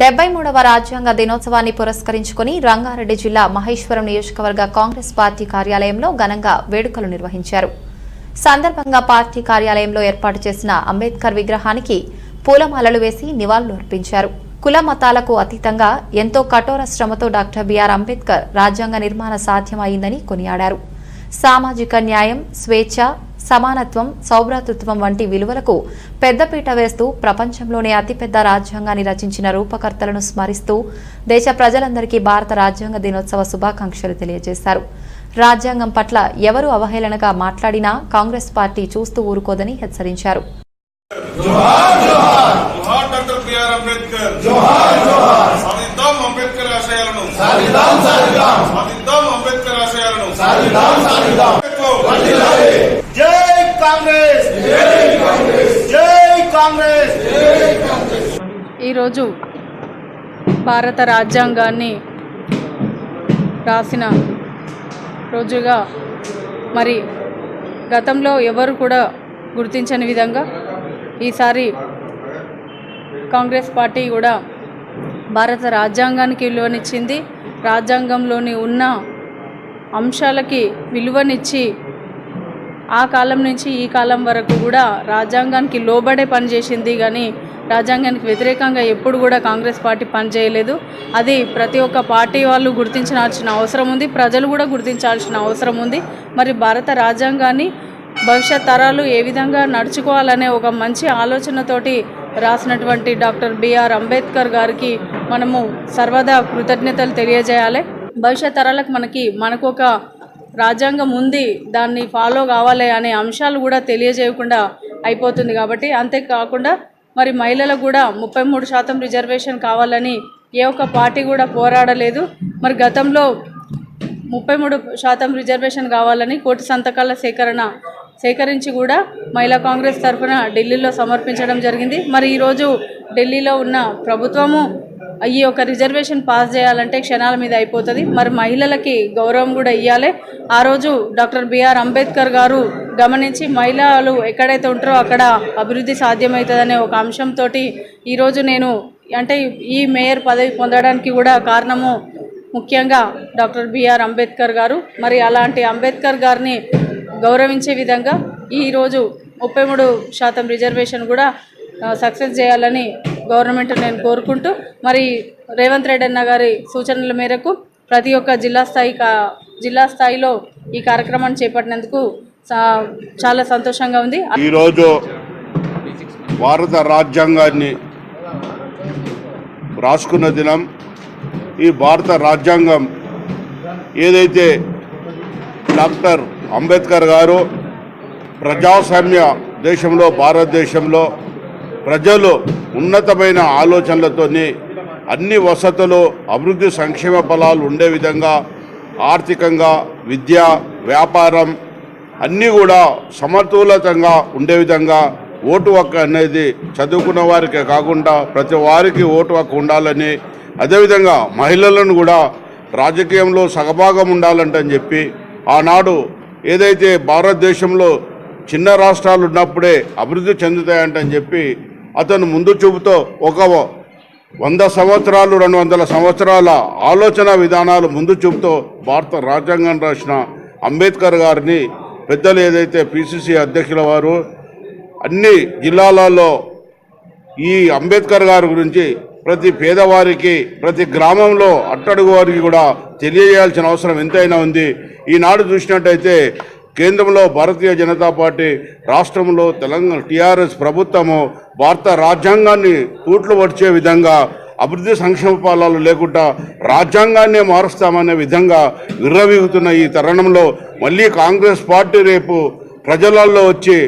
డెబ్బై మూడవ రాజ్యాంగ దినోత్సవాన్ని పురస్కరించుకుని రంగారెడ్డి జిల్లా మహేశ్వరం నియోజకవర్గ కాంగ్రెస్ పార్టీ కార్యాలయంలో ఘనంగా వేడుకలు నిర్వహించారు. సందర్భంగా పార్టీ కార్యాలయంలో ఏర్పాటు చేసిన అంబేద్కర్ విగ్రహానికి పూలమాలలు వేసి నివాళులు అర్పించారు. కుల మతాలకు అతీతంగా ఎంతో కఠోర శ్రమతో డాక్టర్ బిఆర్ అంబేద్కర్ రాజ్యాంగ నిర్మాణ సాధ్యమైందని కొనియాడారు. సామాజిక న్యాయం స్వేచ్ఛ సమానత్వం సౌభ్రాతృత్వం వంటి విలువలకు పెద్దపీట వేస్తూ ప్రపంచంలోనే అతిపెద్ద రాజ్యాంగాన్ని రచించిన రూపకర్తలను స్మరిస్తూ దేశ ప్రజలందరికీ భారత రాజ్యాంగ దినోత్సవ శుభాకాంక్షలు తెలియజేశారు. రాజ్యాంగం పట్ల ఎవరు అవహేళనగా మాట్లాడినా కాంగ్రెస్ పార్టీ చూస్తూ ఊరుకోదని హెచ్చరించారు. జోహార్ డాక్టర్ బిఆర్ అంబేద్కర్! జోహార్! ఈరోజు భారత రాజ్యాంగాన్ని రాసిన రోజుగా మరి గతంలో ఎవరు కూడా గుర్తించని విధంగా ఈసారి కాంగ్రెస్ పార్టీ కూడా భారత రాజ్యాంగానికి విలువనిచ్చింది. రాజ్యాంగంలోని ఉన్న అంశాలకి విలువనిచ్చి ఆ కాలం నుంచి ఈ కాలం వరకు కూడా రాజ్యాంగానికి లోబడే పనిచేసింది కానీ రాజ్యాంగానికి వ్యతిరేకంగా ఎప్పుడు కూడా కాంగ్రెస్ పార్టీ పనిచేయలేదు అది ప్రతి ఒక్క పార్టీ వాళ్ళు గుర్తించాల్సిన అవసరం ఉంది. ప్రజలు కూడా గుర్తించాల్సిన అవసరం ఉంది. మరి భారత రాజ్యాంగాన్ని భవిష్యత్ తరాలు ఏ విధంగా నడుచుకోవాలనే ఒక మంచి ఆలోచనతోటి రాసినటువంటి డాక్టర్ బిఆర్ అంబేద్కర్ గారికి మనము సర్వదా కృతజ్ఞతలు తెలియజేయాలి. భవిష్యత్ తరాలకు మనకి మనకు ఒక రాజ్యాంగం ఉంది దాన్ని ఫాలో కావాలి అనే అంశాలు కూడా తెలియజేయకుండా అయిపోతుంది కాబట్టి అంతేకాకుండా మరి మహిళలకు కూడా ముప్పై మూడు శాతం రిజర్వేషన్ కావాలని ఏ ఒక్క పార్టీ కూడా పోరాడలేదు. మరి గతంలో ముప్పై మూడు శాతం రిజర్వేషన్ కావాలని కోటి సంతకాల సేకరణ సేకరించి కూడా మహిళా కాంగ్రెస్ తరఫున ఢిల్లీలో సమర్పించడం జరిగింది. మరి ఈరోజు ఢిల్లీలో ఉన్న ప్రభుత్వము ఈ యొక్క రిజర్వేషన్ పాస్ చేయాలంటే క్షణాల మీద అయిపోతుంది. మరి మహిళలకి గౌరవం కూడా ఇవ్వాలి ఆ రోజు డాక్టర్ బిఆర్ అంబేద్కర్ గారు గమనించి మహిళలు ఎక్కడైతే ఉంటారో అక్కడ అభివృద్ధి సాధ్యమవుతుందనే ఒక అంశంతో ఈరోజు నేను అంటే ఈ మేయర్ పదవి పొందడానికి కూడా కారణము ముఖ్యంగా డాక్టర్ బిఆర్ అంబేద్కర్ గారు. మరి అలాంటి అంబేద్కర్ గారిని గౌరవించే విధంగా ఈరోజు ముప్పై మూడు శాతం రిజర్వేషన్ కూడా సక్సెస్ చేయాలని గవర్నమెంట్ నేను కోరుకుంటూ మరి రేవంత్ రెడ్డి అన్న గారి సూచనల మేరకు ప్రతి ఒక్క జిల్లా స్థాయి కా- జిల్లా స్థాయిలో ఈ కార్యక్రమాన్ని చేపట్టినందుకు చాలా సంతోషంగా ఉంది. ఈరోజు భారత రాజ్యాంగాన్ని రాసుకున్న దినం ఈ భారత రాజ్యాంగం ఏదైతే డాక్టర్ అంబేద్కర్ గారు ప్రజాస్వామ్య దేశంలో భారతదేశంలో ప్రజలు ఉన్నతమైన ఆలోచనలతోని అన్ని వసతులు అభివృద్ధి సంక్షేమ ఫలాలు ఉండే విధంగా ఆర్థికంగా విద్య వ్యాపారం అన్నీ కూడా సమతులతంగా ఉండే విధంగా ఓటు హక్కు అనేది చదువుకున్న వారికే కాకుండా ప్రతి వారికి ఓటు హక్కు ఉండాలని అదేవిధంగా మహిళలను కూడా రాజకీయంలో సగభాగం ఉండాలంటని చెప్పి ఆనాడు ఏదైతే భారతదేశంలో చిన్న రాష్ట్రాలు ఉన్నప్పుడే అభివృద్ధి చెందుతాయంటని చెప్పి అతను ముందు చూపుతో ఒక వంద సంవత్సరాలు రెండు వందల సంవత్సరాల ఆలోచన విధానాలు ముందు చూపుతో భారత రాజ్యాంగం రాసిన అంబేద్కర్ గారిని పెద్దలు ఏదైతే పిసిసి అధ్యక్షుల వారు అన్ని జిల్లాలలో ఈ అంబేద్కర్ గారి గురించి ప్రతి పేదవారికి ప్రతి గ్రామంలో అట్టడుగు వారికి కూడా తెలియజేయాల్సిన అవసరం ఎంతైనా ఉంది. ఈనాడు చూసినట్టయితే కేంద్రంలో భారతీయ జనతా పార్టీ రాష్ట్రంలో తెలంగాణ టీఆర్ఎస్ ప్రభుత్వము భారత రాజ్యాంగాన్ని తూట్లు పడిచే విధంగా అభివృద్ధి సంక్షేమ ఫలాలు లేకుండా రాజ్యాంగాన్నే మారుస్తామనే విధంగా విర్రవీగుతున్న ఈ తరుణంలో మళ్ళీ కాంగ్రెస్ పార్టీ రేపు ప్రజలలో వచ్చి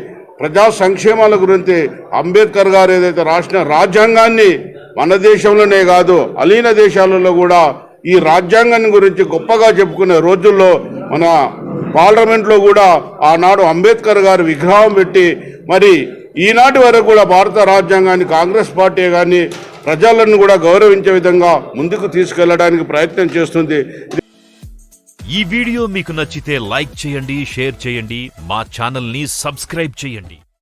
ప్రజా సంక్షేమాల గురించి అంబేద్కర్ గారు ఏదైతే రాసిన రాజ్యాంగాన్ని మన దేశంలోనే కాదు అలీన దేశాలలో కూడా ఈ రాజ్యాంగాన్ని గురించి గొప్పగా చెప్పుకునే రోజుల్లో మన పార్లమెంట్లో కూడా ఆనాడు అంబేద్కర్ గారు విగ్రహం పెట్టి మరి ఈనాటి వరకు కూడా భారత రాజ్యాంగాన్ని కాంగ్రెస్ పార్టీ కానీ ప్రజలను కూడా గౌరవించే విధంగా ముందుకు తీసుకెళ్ళడానికి ప్రయత్నం చేస్తుంది. ఈ వీడియో మీకు నచ్చితే లైక్ చేయండి షేర్ చేయండి మా ఛానల్ని సబ్స్క్రైబ్ చేయండి.